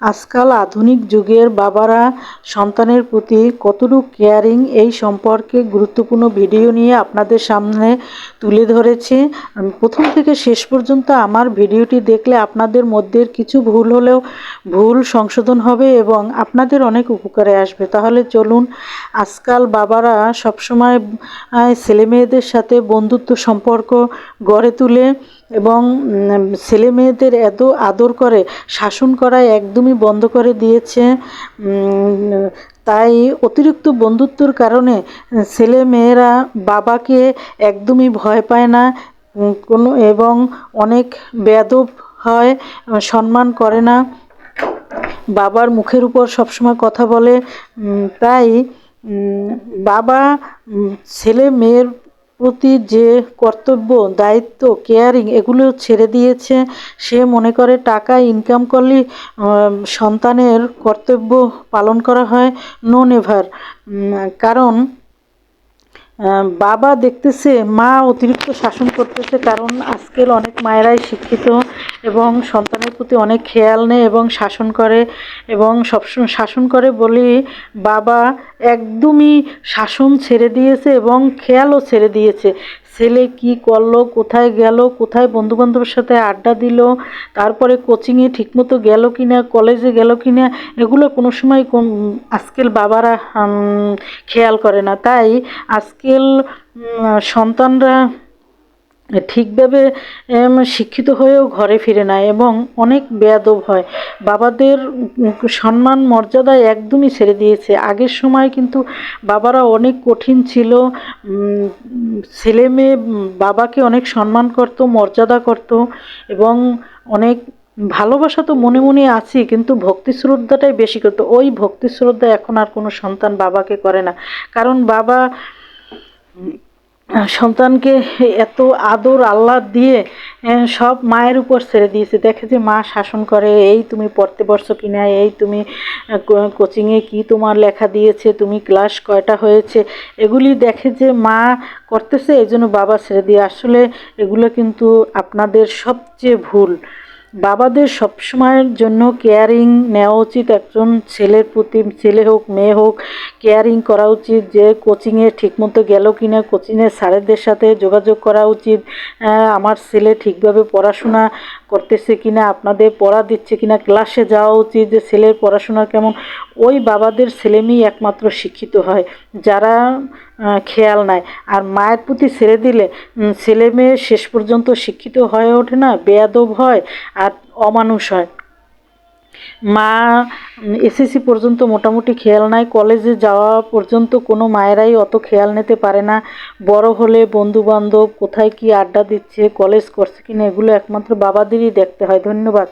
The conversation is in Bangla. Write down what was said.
আজকাল আধুনিক যুগের বাবারা সন্তানের প্রতি কতটুকু কেয়ারিং এই সম্পর্কে গুরুত্বপূর্ণ ভিডিও নিয়ে আপনাদের সামনে তুলে ধরেছি। আমি প্রথম থেকে শেষ পর্যন্ত আমার ভিডিওটি দেখলে আপনাদের মধ্যে কিছু ভুল হলেও ভুল সংশোধন হবে এবং আপনাদের অনেক উপকারে আসবে। তাহলে চলুন আজকাল বাবারা সবসময় আহ, ছেলে মেয়েদের সাথে বন্ধুত্ব সম্পর্ক গড়ে তুলে এবং ছেলে মেয়েদের এত আদর করে, শাসন করা একদমই বন্ধ করে দিয়েছে। তাই অতিরিক্ত বন্ধুত্বর কারণে ছেলে মেয়েরা বাবাকে একদমই ভয় পায় না। কোনো, এবং অনেক বেদব হয়, সম্মান করে না। বাবার মুখের উপর সবসময় কথা বলে। তাই বাবা ছেলে মেয়ের প্রতি যে কর্তব্য, দায়িত্ব, কেয়ারিং এগুলো ছেড়ে দিয়েছে, সে মনে করে টাকা ইনকাম করলে সন্তানের কর্তব্য পালন করা হয় নো নেভার কারণ বাবা দেখতেছে, মা অতিরিক্ত শাসন করতেছে, কারণ আজকাল অনেক মায়েরাই শিক্ষিত। এবং সন্তানের প্রতি অনেক খেয়াল নেয় এবং শাসন করে এবং সবসময় শাসন করে বলে বাবা একদমই শাসন ছেড়ে দিয়েছে এবং খেয়ালও ছেড়ে দিয়েছে। ছেলে কি করল, কোথায় গেল, কোথায় বন্ধুবান্ধবের সাথে আড্ডা দিল, তারপরে কোচিংয়ে ঠিকমতো গেল কি না কলেজে গেল কি না এগুলো কোনো সময় কোন আজকাল বাবারা খেয়াল করে না। তাই আজকাল সন্তানরা ঠিকভাবে শিক্ষিত হয়েও ঘরে ফিরে না এবং অনেক বেয়াদব হয়। বাবাদের সম্মান, মর্যাদা একদমই ছেড়ে দিয়েছে। আগের সময় কিন্তু বাবারা অনেক কঠিন ছিল। ছেলে মেয়ে, বাবাকে অনেক সম্মান করত, মর্যাদা করত এবং অনেক ভালোবাসা তো মনে মনে আছে, কিন্তু ভক্তি শ্রদ্ধাটাই বেশি করতো। ওই ভক্তি শ্রদ্ধা এখন আর কোনো সন্তান বাবাকে করে না। কারণ বাবা সন্তানকে এত আদর আল্লাহ দিয়ে সব মায়ের উপর ছেড়ে দিয়েছে। দেখে যে মা শাসন করে, এই তুমি পড়তে বসছো কি না এই তুমি কোচিংয়ে কি তোমার লেখা দিয়েছে? তুমি ক্লাস কয়টা হয়েছে? এগুলি দেখে যে মা করতেছে এই জন্য বাবা ছেড়ে দিয়ে। আসলে এগুলো কিন্তু আপনাদের সবচেয়ে ভুল। বাবাদের সবসময়ের জন্য কেয়ারিং নেওয়া উচিত। একজন ছেলের প্রতি ছেলে হোক, মেয়ে হোক কেয়ারিং করা উচিত যে কোচিংয়ে ঠিকমতো গেল কি না কোচিংয়ের স্যারেদের সাথে যোগাযোগ করা উচিত। আমার ছেলে ঠিকভাবে পড়াশোনা করতেছে কি না আপনাদের পড়া দিচ্ছে কিনা ক্লাসে যাওয়া উচিত যে ছেলের পড়াশোনা কেমন। ওই বাবাদের ছেলেমেয়েই একমাত্র শিক্ষিত হয়, যারা খেয়াল নাই। আর মায়ের প্রতি ছেড়ে দিলে ছেলে মেয়ে শেষ পর্যন্ত শিক্ষিত হয়ে ওঠে না, বেয়াদব হয় আর অমানুষ হয়। মা, এসএসসি পর্যন্ত মোটামুটি খেয়াল নাই, কলেজে যাওয়া পর্যন্ত কোনো মায়েরাই অত খেয়াল নিতে পারে না। বড় হলে বন্ধুবান্ধব কোথায় কি আড্ডা দিচ্ছে, কলেজ করছে কিনা, এগুলো একমাত্র বাবাদেরই দেখতে হয়। ধন্যবাদ।